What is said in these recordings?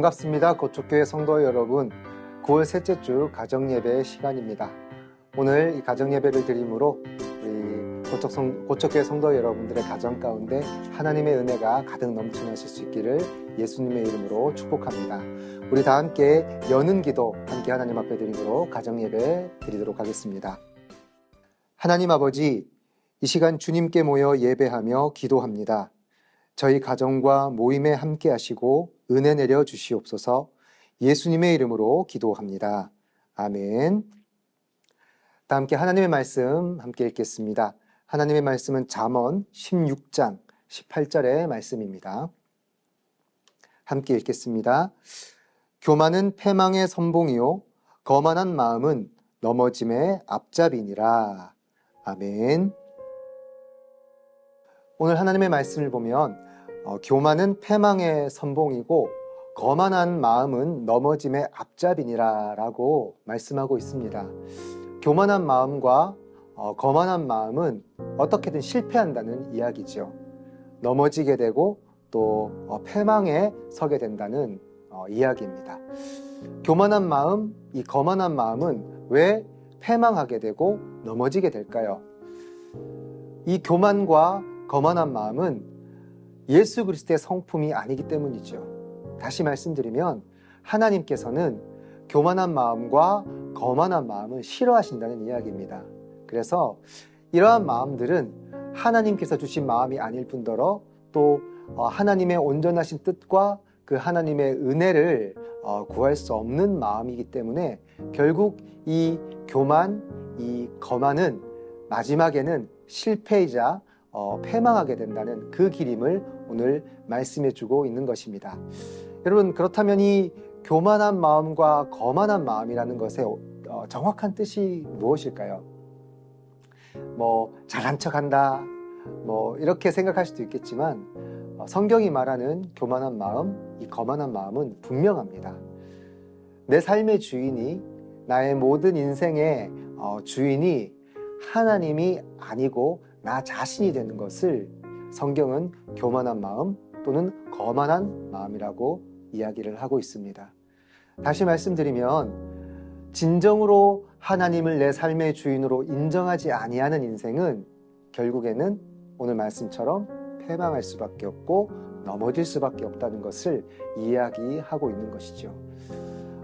반갑습니다. 고척교회 성도 여러분. 9월 셋째 주 가정예배 시간입니다. 오늘 이 가정예배를 드림으로 우리 고척 성, 고척교회 성도 여러분들의 가정 가운데 하나님의 은혜가 가득 넘쳐나실 수 있기를 예수님의 이름으로 축복합니다. 우리 다 함께 여는 기도 함께 하나님 앞에 드림으로 가정예배 드리도록 하겠습니다. 하나님 아버지, 이 시간 주님께 모여 예배하며 기도합니다. 저희 가정과 모임에 함께 하시고 은혜 내려 주시옵소서 예수님의 이름으로 기도합니다. 아멘. 다 함께 하나님의 말씀 함께 읽겠습니다. 하나님의 말씀은 잠언 16장 18절의 말씀입니다. 함께 읽겠습니다. 교만은 패망의 선봉이요 거만한 마음은 넘어짐의 앞잡이니라. 아멘. 오늘 하나님의 말씀을 보면 어, 교만은 패망의 선봉이고 거만한 마음은 넘어짐의 앞잡이니라라고 말씀하고 있습니다. 교만한 마음과 어, 거만한 마음은 어떻게든 실패한다는 이야기죠. 넘어지게 되고 또 어, 패망에 서게 된다는 어, 이야기입니다. 교만한 마음, 이 거만한 마음은 왜 패망하게 되고 넘어지게 될까요? 이 교만과 거만한 마음은 예수 그리스도의 성품이 아니기 때문이죠. 다시 말씀드리면 하나님께서는 교만한 마음과 거만한 마음을 싫어하신다는 이야기입니다. 그래서 이러한 마음들은 하나님께서 주신 마음이 아닐 뿐더러 또 어, 하나님의 온전하신 뜻과 그 하나님의 은혜를 어, 구할 수 없는 마음이기 때문에 결국 이 교만, 이 거만은 마지막에는 실패이자 어, 패망하게 된다는 그 기림을 오늘 말씀해 주고 있는 것입니다. 여러분, 그렇다면 이 교만한 마음과 거만한 마음이라는 것의 어, 정확한 뜻이 무엇일까요? 뭐, 잘난 척 한다, 뭐, 이렇게 생각할 수도 있겠지만, 어, 성경이 말하는 교만한 마음, 이 거만한 마음은 분명합니다. 내 삶의 주인이, 나의 모든 인생의 어, 주인이 하나님이 아니고 나 자신이 되는 것을 성경은 교만한 마음 또는 거만한 마음이라고 이야기를 하고 있습니다. 다시 말씀드리면 진정으로 하나님을 내 삶의 주인으로 인정하지 아니하는 인생은 결국에는 오늘 말씀처럼 패망할 수밖에 없고 넘어질 수밖에 없다는 것을 이야기하고 있는 것이죠.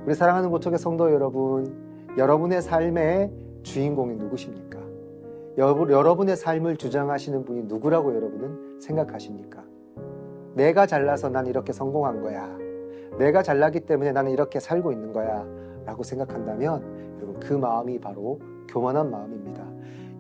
우리 사랑하는 고척의 성도 여러분, 여러분의 삶의 주인공이 누구십니까? 여러분의 삶을 주장하시는 분이 누구라고 여러분은 생각하십니까? 내가 잘나서 난 이렇게 성공한 거야. 내가 잘나기 때문에 나는 이렇게 살고 있는 거야. 라고 생각한다면 여러분 그 마음이 바로 교만한 마음입니다.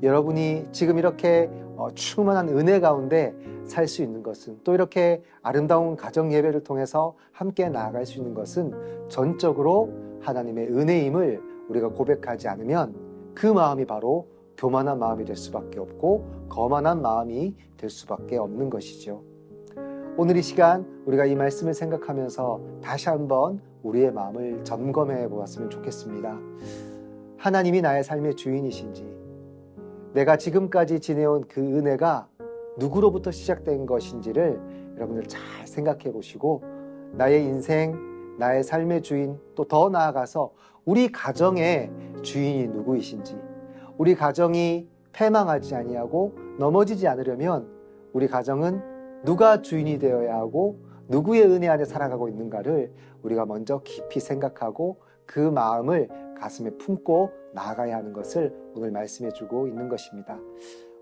여러분이 지금 이렇게 어, 충만한 은혜 가운데 살 수 있는 것은 또 이렇게 아름다운 가정 예배를 통해서 함께 나아갈 수 있는 것은 전적으로 하나님의 은혜임을 우리가 고백하지 않으면 그 마음이 바로 교만한 마음이 될 수밖에 없고 거만한 마음이 될 수밖에 없는 것이죠. 오늘 이 시간 우리가 이 말씀을 생각하면서 다시 한번 우리의 마음을 점검해 보았으면 좋겠습니다. 하나님이 나의 삶의 주인이신지, 내가 지금까지 지내온 그 은혜가 누구로부터 시작된 것인지를 여러분들 잘 생각해 보시고, 나의 인생, 나의 삶의 주인, 또 더 나아가서 우리 가정의 주인이 누구이신지, 우리 가정이 패망하지 아니하고 넘어지지 않으려면 우리 가정은 누가 주인이 되어야 하고 누구의 은혜 안에 살아가고 있는가를 우리가 먼저 깊이 생각하고 그 마음을 가슴에 품고 나아가야 하는 것을 오늘 말씀해 주고 있는 것입니다.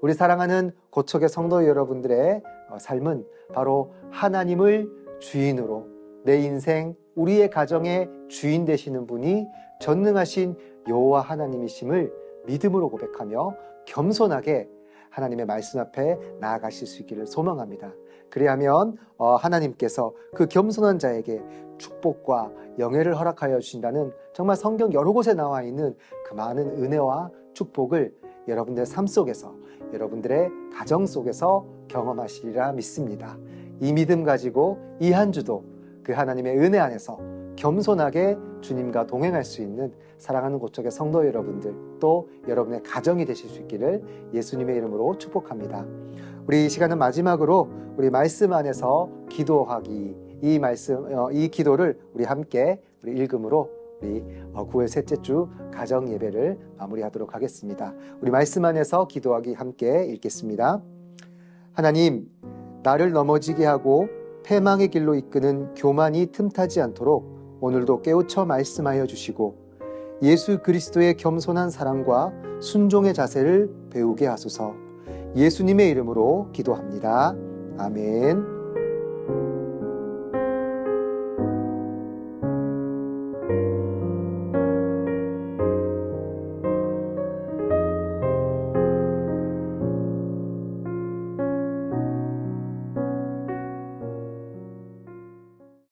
우리 사랑하는 고척의 성도 여러분들의 어, 삶은 바로 하나님을 주인으로 내 인생, 우리의 가정의 주인 되시는 분이 전능하신 여호와 하나님이심을 믿음으로 고백하며 겸손하게 하나님의 말씀 앞에 나아가실 수 있기를 소망합니다. 그리하면 어, 하나님께서 그 겸손한 자에게 축복과 영예를 허락하여 주신다는 정말 성경 여러 곳에 나와 있는 그 많은 은혜와 축복을 여러분들의 삶 속에서 여러분들의 가정 속에서 경험하시리라 믿습니다. 이 믿음 가지고 이 한 주도 그 하나님의 은혜 안에서 겸손하게 주님과 동행할 수 있는 사랑하는 고척의 성도 여러분들 또 여러분의 가정이 되실 수 있기를 예수님의 이름으로 축복합니다. 우리 이 시간은 마지막으로 우리 말씀 안에서 기도하기 이 말씀, 어, 이 기도를 우리 함께 우리 읽음으로 우리 9월 셋째 주 가정 예배를 마무리하도록 하겠습니다. 우리 말씀 안에서 기도하기 함께 읽겠습니다. 하나님, 나를 넘어지게 하고 패망의 길로 이끄는 교만이 틈타지 않도록 오늘도 깨우쳐 말씀하여 주시고 예수 그리스도의 겸손한 사랑과 순종의 자세를 배우게 하소서 예수님의 이름으로 기도합니다. 아멘.